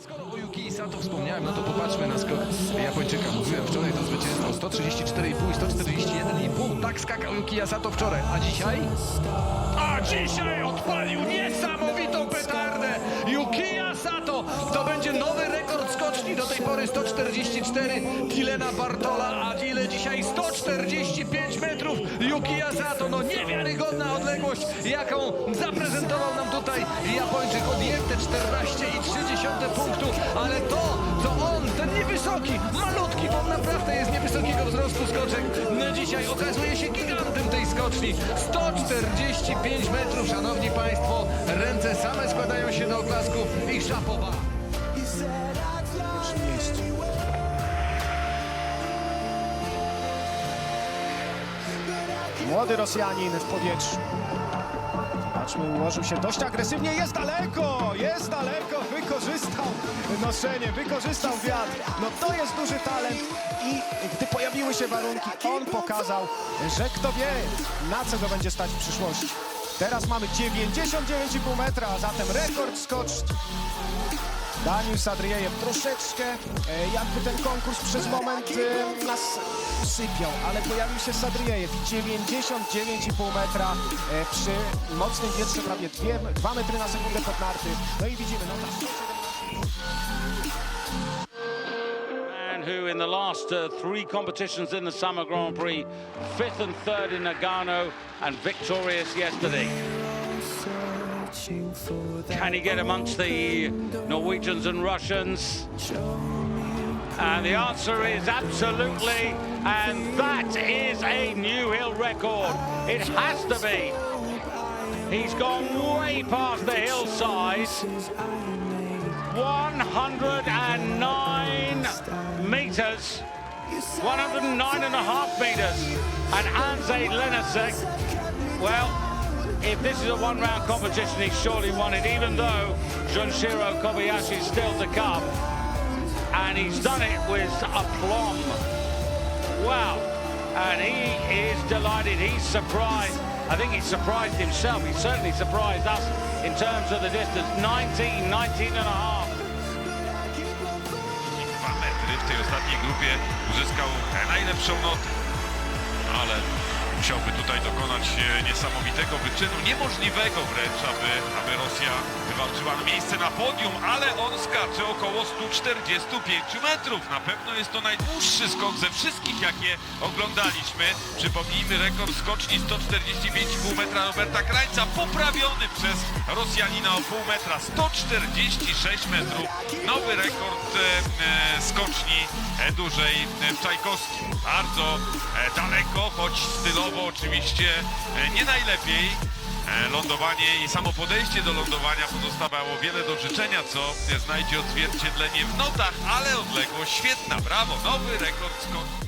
Skoro o Yuki Sato wspomniałem, no to popatrzmy na skok Japończyka. Mówiłem wczoraj to zwycięstwo 134,5 i 141,5. Tak skakał Yuki Sato wczoraj. A dzisiaj? A dzisiaj odpalił niesamowitą petardę. Yuki Sato to będzie nowy rekord skoczni. Do tej pory 144 Dilena Bartola, a Dile dzisiaj 145 metrów. Yuki Sato, no niewiarygodna jaką zaprezentował nam tutaj Japończyk. Odjęte 14,3 punktu, ale to, co on, ten niewysoki, malutki, on naprawdę jest niewysokiego wzrostu skoczek, no dzisiaj okazuje się gigantem tej skoczni. 145 metrów, szanowni państwo, ręce same składają się do oklasków i szapoba. Młody Rosjanin w powietrzu. Zobaczmy, ułożył się dość agresywnie. Jest daleko! Jest daleko! Wykorzystał noszenie, wykorzystał wiatr. No to jest duży talent i gdy pojawiły się warunki, on pokazał, że kto wie, na co go będzie stać w przyszłości. Teraz mamy 99,5 metra, zatem rekord skoczni. Daniel Sadriejew troszeczkę e, jakby ten konkurs przez moment e, nas sypiał, ale pojawił się Sadriejew i 99,5 metra e, przy mocnym wietrze prawie 2 metry na sekundę pod narty. No i widzimy, no ta 170 man who in the last uh, three competitions in the Summer Grand Prix, fifth and third in Nagano and victorious yesterday. Can he get amongst the Norwegians and Russians? And the answer is absolutely, and that is a new hill record. It has to be. He's gone way past the hillside. 109 meters, 109 and a half meters. And Anze Lenasek, well, if this is a one-round competition, he's surely won it, even though Junshiro Kobayashi is still to come. And he's done it with aplomb. Wow. And he is delighted. He's surprised. I think he's surprised himself. He's certainly surprised us in terms of the distance. 19, 19 and a half. w tej ostatniej grupie uzyskał najlepszą notę. Ale musiałby tutaj dokonać e, niesamowitego wyczynu, niemożliwego wręcz, aby, aby Rosja wywalczyła miejsce na podium, ale on skacze około 145 metrów. Na pewno jest to najdłuższy skok ze wszystkich, jakie oglądaliśmy. Przypomnijmy rekord skoczni 145,5 metra Roberta Krańca, poprawiony przez Rosjanina o pół metra, 146 metrów. Nowy rekord e, e, skoczni e, dużej w Czajkowskim. Bardzo daleko, choć stylowo oczywiście nie najlepiej. Lądowanie i samo podejście do lądowania pozostawało wiele do życzenia, co znajdzie odzwierciedlenie w notach, ale odległość świetna, brawo, nowy rekord skoczni.